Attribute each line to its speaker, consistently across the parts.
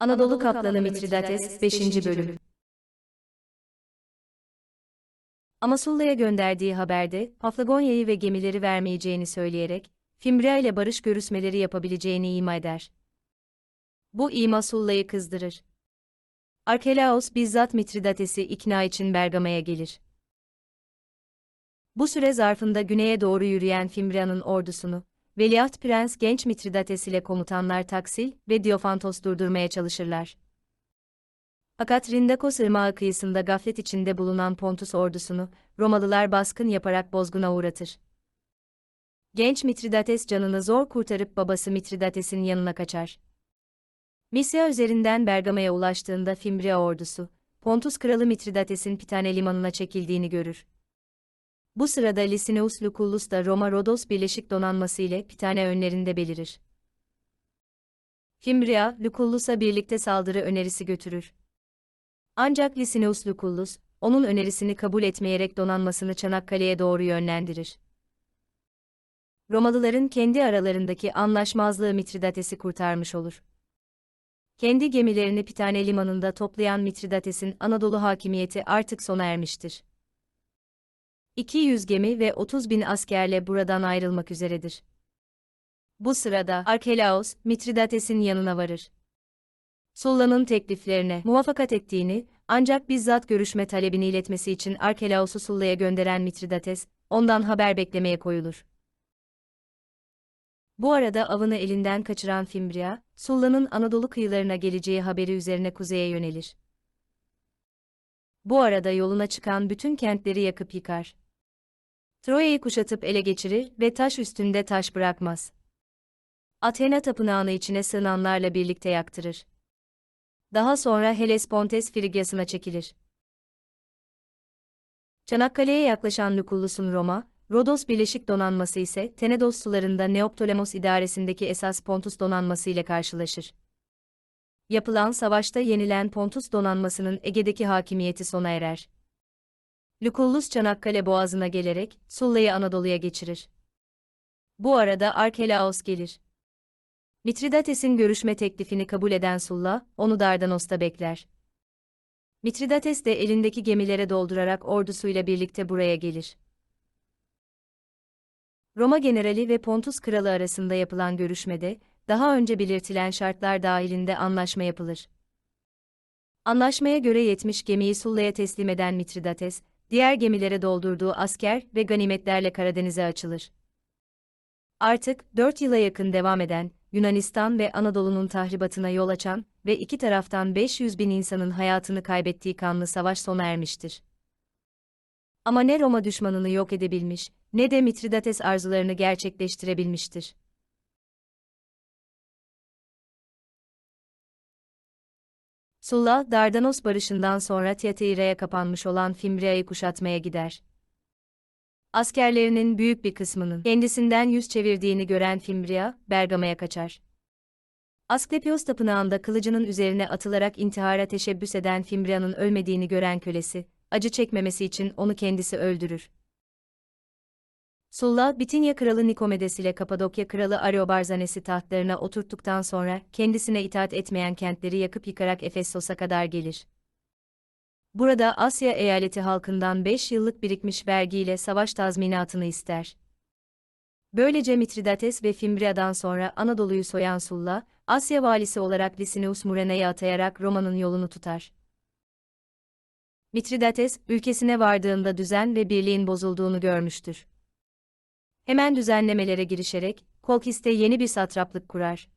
Speaker 1: Anadolu Kaplanı Mitridates 5. Bölüm Ama Sulla'ya gönderdiği haberde, Paflagonya'yı ve gemileri vermeyeceğini söyleyerek, Fimbria ile barış görüşmeleri yapabileceğini ima eder. Bu ima Sulla'yı kızdırır. Arkelaos bizzat Mitridates'i ikna için Bergama'ya gelir. Bu süre zarfında güneye doğru yürüyen Fimbria'nın ordusunu, Veliaht Prens genç Mitridates ile komutanlar Taksil ve Diofantos durdurmaya çalışırlar. Fakat Rindakos ırmağı kıyısında gaflet içinde bulunan Pontus ordusunu, Romalılar baskın yaparak bozguna uğratır. Genç Mitridates canını zor kurtarıp babası Mitridates'in yanına kaçar. Misya üzerinden Bergama'ya ulaştığında Fimbria ordusu, Pontus kralı Mitridates'in Pitane limanına çekildiğini görür. Bu sırada Licinius Lucullus da Roma-Rodos Birleşik Donanması ile Pitane önlerinde belirir. Fimbria, Lucullus'a birlikte saldırı önerisi götürür. Ancak Licinius Lucullus, onun önerisini kabul etmeyerek donanmasını Çanakkale'ye doğru yönlendirir. Romalıların kendi aralarındaki anlaşmazlığı Mitridates'i kurtarmış olur. Kendi gemilerini Pitane limanında toplayan Mitridates'in Anadolu hakimiyeti artık sona ermiştir. 200 gemi ve 30 bin askerle buradan ayrılmak üzeredir. Bu sırada Arkelaos, Mitridates'in yanına varır. Sulla'nın tekliflerine muvaffakat ettiğini, ancak bizzat görüşme talebini iletmesi için Arkelaos'u Sulla'ya gönderen Mitridates, ondan haber beklemeye koyulur. Bu arada avını elinden kaçıran Fimbria, Sulla'nın Anadolu kıyılarına geleceği haberi üzerine kuzeye yönelir. Bu arada yoluna çıkan bütün kentleri yakıp yıkar. Troya'yı kuşatıp ele geçirir ve taş üstünde taş bırakmaz. Athena tapınağını içine sığınanlarla birlikte yaktırır. Daha sonra Hellespontes Frigyası'na çekilir. Çanakkale'ye yaklaşan Lucullus'un Roma, Rodos Birleşik Donanması ise Tenedos sularında Neoptolemos idaresindeki esas Pontus donanması ile karşılaşır. Yapılan savaşta yenilen Pontus donanmasının Ege'deki hakimiyeti sona erer. Lucullus Çanakkale boğazına gelerek Sulla'yı Anadolu'ya geçirir. Bu arada Arkelaos gelir. Mitridates'in görüşme teklifini kabul eden Sulla, onu Dardanos'ta bekler. Mitridates de elindeki gemilere doldurarak ordusuyla birlikte buraya gelir. Roma generali ve Pontus kralı arasında yapılan görüşmede, daha önce belirtilen şartlar dahilinde anlaşma yapılır. Anlaşmaya göre 70 gemiyi Sulla'ya teslim eden Mitridates, diğer gemilere doldurduğu asker ve ganimetlerle Karadeniz'e açılır. Artık 4 yıla yakın devam eden, Yunanistan ve Anadolu'nun tahribatına yol açan ve iki taraftan 500 bin insanın hayatını kaybettiği kanlı savaş sona ermiştir. Ama ne Roma düşmanını yok edebilmiş, ne de Mitridates arzularını gerçekleştirebilmiştir. Sulla, Dardanos barışından sonra Tiatira'ya kapanmış olan Fimbria'yı kuşatmaya gider. Askerlerinin büyük bir kısmının kendisinden yüz çevirdiğini gören Fimbria, Bergama'ya kaçar. Asklepios tapınağında kılıcının üzerine atılarak intihara teşebbüs eden Fimbria'nın ölmediğini gören kölesi, acı çekmemesi için onu kendisi öldürür. Sulla, Bitinya kralı Nikomedes ile Kapadokya kralı Ariobarzanes'i tahtlarına oturttuktan sonra kendisine itaat etmeyen kentleri yakıp yıkarak Efesos'a kadar gelir. Burada Asya eyaleti halkından 5 yıllık birikmiş vergiyle savaş tazminatını ister. Böylece Mitridates ve Fimbria'dan sonra Anadolu'yu soyan Sulla, Asya valisi olarak Licinius Murena'yı atayarak Roma'nın yolunu tutar. Mitridates, ülkesine vardığında düzen ve birliğin bozulduğunu görmüştür. Hemen düzenlemelere girişerek, Kolkis'te yeni bir satraplık kurar.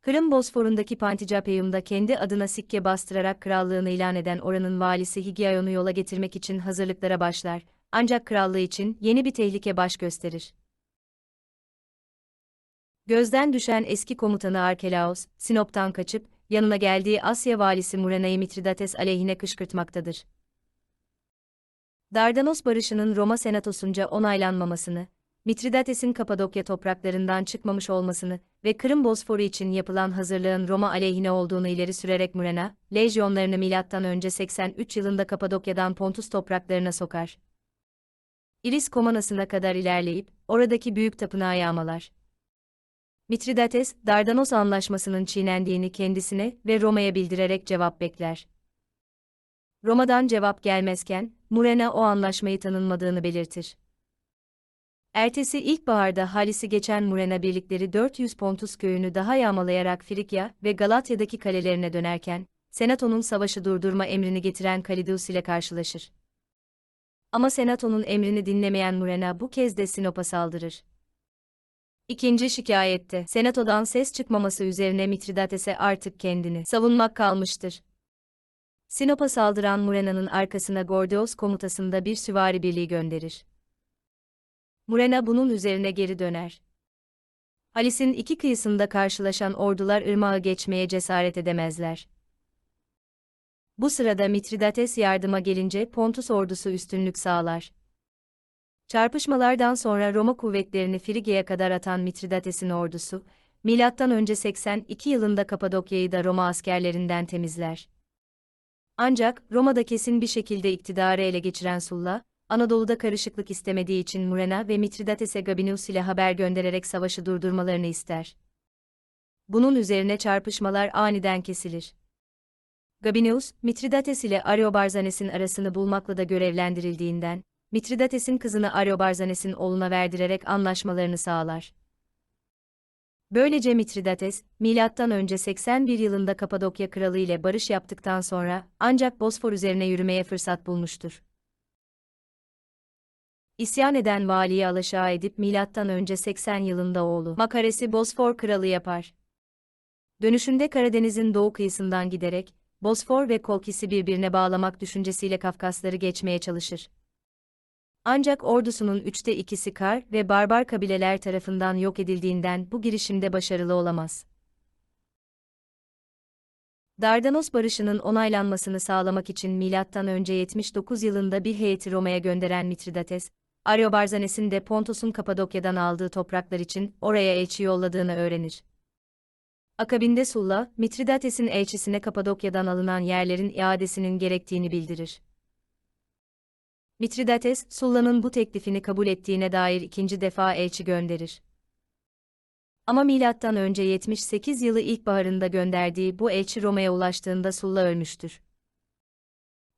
Speaker 1: Kırım Bosfor'undaki Panticapeyum'da kendi adına sikke bastırarak krallığını ilan eden oranın valisi Higyaion'u yola getirmek için hazırlıklara başlar, ancak krallığı için yeni bir tehlike baş gösterir. Gözden düşen eski komutanı Arkelaos, Sinop'tan kaçıp, yanına geldiği Asya valisi Murena'yı Mitridates aleyhine kışkırtmaktadır. Dardanos barışının Roma senatosunca onaylanmamasını, Mitridates'in Kapadokya topraklarından çıkmamış olmasını ve Kırım Bosforu için yapılan hazırlığın Roma aleyhine olduğunu ileri sürerek Murena, lejyonlarını önce 83 yılında Kapadokya'dan Pontus topraklarına sokar. Iris Komanası'na kadar ilerleyip, oradaki büyük tapınağı yağmalar. Mitridates, Dardanos anlaşmasının çiğnendiğini kendisine ve Roma'ya bildirerek cevap bekler. Roma'dan cevap gelmezken, Murena o anlaşmayı tanınmadığını belirtir. Ertesi ilkbaharda Halis'i geçen Murena birlikleri 400 Pontus köyünü daha yağmalayarak Frikya ve Galatya'daki kalelerine dönerken, Senato'nun savaşı durdurma emrini getiren Kalidius ile karşılaşır. Ama Senato'nun emrini dinlemeyen Murena bu kez de Sinop'a saldırır. İkinci şikayette, Senato'dan ses çıkmaması üzerine Mitridates'e artık kendini savunmak kalmıştır. Sinop'a saldıran Murena'nın arkasına Gordios komutasında bir süvari birliği gönderir. Murena bunun üzerine geri döner. Halis'in iki kıyısında karşılaşan ordular ırmağı geçmeye cesaret edemezler. Bu sırada Mitridates yardıma gelince Pontus ordusu üstünlük sağlar. Çarpışmalardan sonra Roma kuvvetlerini Frigya'ya kadar atan Mitridates'in ordusu, M.Ö. 82 yılında Kapadokya'yı da Roma askerlerinden temizler. Ancak Roma'da kesin bir şekilde iktidarı ele geçiren Sulla, Anadolu'da karışıklık istemediği için Murena ve Mitridates'e Gabinius ile haber göndererek savaşı durdurmalarını ister. Bunun üzerine çarpışmalar aniden kesilir. Gabinius, Mitridates ile Ariobarzanes'in arasını bulmakla da görevlendirildiğinden, Mitridates'in kızını Ariobarzanes'in oğluna verdirerek anlaşmalarını sağlar. Böylece Mitridates, M.Ö. 81 yılında Kapadokya kralı ile barış yaptıktan sonra ancak Bosfor üzerine yürümeye fırsat bulmuştur. İsyan eden valiyi alaşağı edip M.Ö. 80 yılında oğlu Makares'i Bosfor kralı yapar. Dönüşünde Karadeniz'in doğu kıyısından giderek, Bosfor ve Kolkis'i birbirine bağlamak düşüncesiyle Kafkasları geçmeye çalışır. Ancak ordusunun üçte ikisi Kar ve barbar kabileler tarafından yok edildiğinden bu girişimde başarılı olamaz. Dardanos barışının onaylanmasını sağlamak için M.Ö. 79 yılında bir heyeti Roma'ya gönderen Mitridates, Ariobarzanes'in de Pontos'un Kapadokya'dan aldığı topraklar için oraya elçi yolladığını öğrenir. Akabinde Sulla, Mitridates'in elçisine Kapadokya'dan alınan yerlerin iadesinin gerektiğini bildirir. Mitridates, Sulla'nın bu teklifini kabul ettiğine dair ikinci defa elçi gönderir. Ama milattan önce 78 yılı ilkbaharında gönderdiği bu elçi Roma'ya ulaştığında Sulla ölmüştür.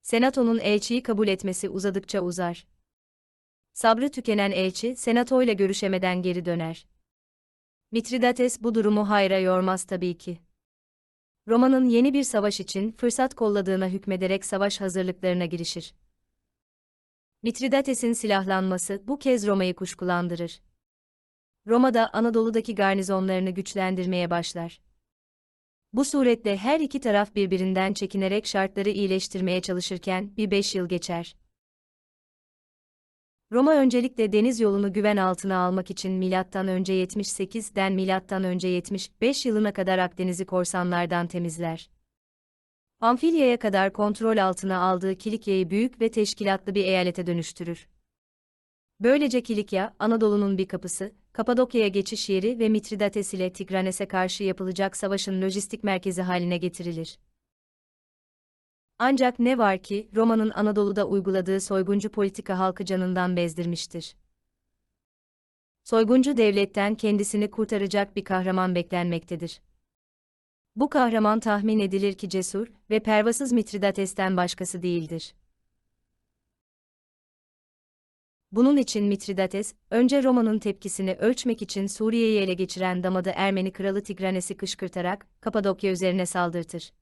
Speaker 1: Senato'nun elçiyi kabul etmesi uzadıkça uzar. Sabrı tükenen elçi, senato ile görüşemeden geri döner. Mitridates bu durumu hayra yormaz tabii ki. Roma'nın yeni bir savaş için fırsat kolladığına hükmederek savaş hazırlıklarına girişir. Mitridates'in silahlanması bu kez Roma'yı kuşkulandırır. Roma'da Anadolu'daki garnizonlarını güçlendirmeye başlar. Bu suretle her iki taraf birbirinden çekinerek şartları iyileştirmeye çalışırken bir beş yıl geçer. Roma öncelikle deniz yolunu güven altına almak için milattan önce 78'den milattan önce 75 yılına kadar Akdeniz'i korsanlardan temizler. Amfilya'ya kadar kontrol altına aldığı Kilikya'yı büyük ve teşkilatlı bir eyalete dönüştürür. Böylece Kilikya, Anadolu'nun bir kapısı, Kapadokya'ya geçiş yeri ve Mitridates ile Tigranes'e karşı yapılacak savaşın lojistik merkezi haline getirilir. Ancak ne var ki, Roma'nın Anadolu'da uyguladığı soyguncu politika halkı canından bezdirmiştir. Soyguncu devletten kendisini kurtaracak bir kahraman beklenmektedir. Bu kahraman tahmin edilir ki cesur ve pervasız Mitridates'ten başkası değildir. Bunun için Mitridates, önce Roma'nın tepkisini ölçmek için Suriye'yi ele geçiren damadı Ermeni kralı Tigranes'i kışkırtarak Kapadokya üzerine saldırtır.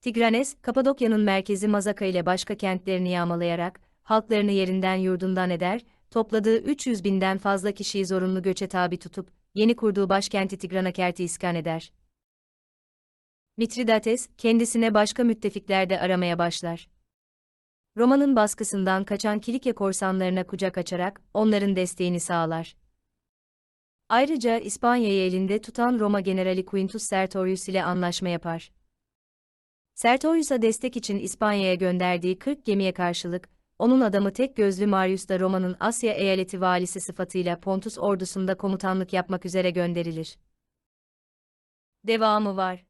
Speaker 1: Tigranes, Kapadokya'nın merkezi Mazaka ile başka kentlerini yağmalayarak, halklarını yerinden yurdundan eder, topladığı 300 binden fazla kişiyi zorunlu göçe tabi tutup, yeni kurduğu başkenti Tigranakert'i iskan eder. Mitridates, kendisine başka müttefikler de aramaya başlar. Roma'nın baskısından kaçan Kilikya korsanlarına kucak açarak, onların desteğini sağlar. Ayrıca İspanya'yı elinde tutan Roma generali Quintus Sertorius ile anlaşma yapar. Sertorius'a destek için İspanya'ya gönderdiği 40 gemiye karşılık, onun adamı tek gözlü Marius da Roma'nın Asya eyaleti valisi sıfatıyla Pontus ordusunda komutanlık yapmak üzere gönderilir. Devamı var.